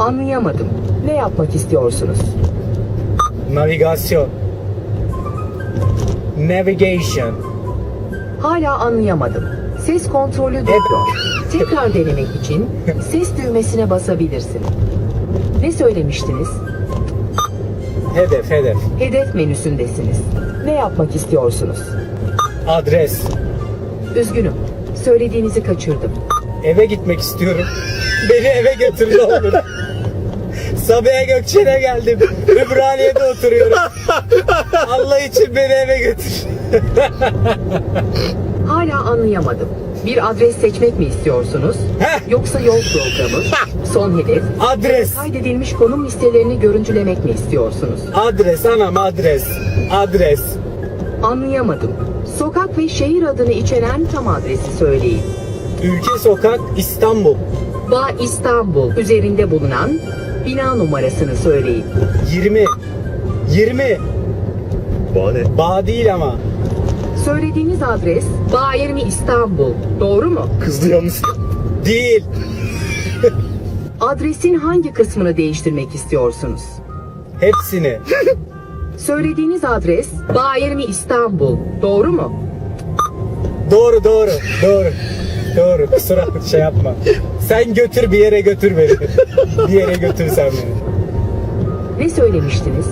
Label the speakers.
Speaker 1: Anlayamadım. Ne yapmak istiyorsunuz?
Speaker 2: Navigasyon. Navigation.
Speaker 1: Hala anlayamadım. Ses kontrolü duruyor. Tekrar denemek için ses düğmesine basabilirsin. Ne söylemiştiniz?
Speaker 2: Hedef, hedef.
Speaker 1: Hedef menüsündesiniz. Ne yapmak istiyorsunuz?
Speaker 2: Adres.
Speaker 1: Üzgünüm. Söylediğinizi kaçırdım.
Speaker 2: Eve gitmek istiyorum. Beni eve götür ne olur. Sabiha Gökçen'e geldim. Ümraniye'de oturuyorum. Allah için beni eve götür.
Speaker 1: Hala anlayamadım. Bir adres seçmek mi istiyorsunuz?
Speaker 2: Heh.
Speaker 1: Yoksa yol programı? Son hedef?
Speaker 2: Adres.
Speaker 1: Kaydedilmiş konum listelerini görüntülemek mi istiyorsunuz?
Speaker 2: Adres anam adres. Adres.
Speaker 1: Anlayamadım. Sokak ve şehir adını içeren tam adresi söyleyin.
Speaker 2: Ülke sokak İstanbul.
Speaker 1: Bağ İstanbul üzerinde bulunan bina numarasını söyleyin.
Speaker 2: 20. 20.
Speaker 3: Bahane.
Speaker 2: Bağ değil ama.
Speaker 1: Söylediğiniz adres Bağ 20 İstanbul. Doğru mu?
Speaker 3: Kızdı yalnız.
Speaker 2: Değil.
Speaker 1: Adresin hangi kısmını değiştirmek istiyorsunuz?
Speaker 2: Hepsini.
Speaker 1: Söylediğiniz adres Bağ 20 İstanbul. Doğru mu?
Speaker 2: Doğru doğru. Doğru. Doğru. Kusura şey yapma. Sen götür bir yere götür beni. bir yere götür sen beni.
Speaker 1: Ne söylemiştiniz?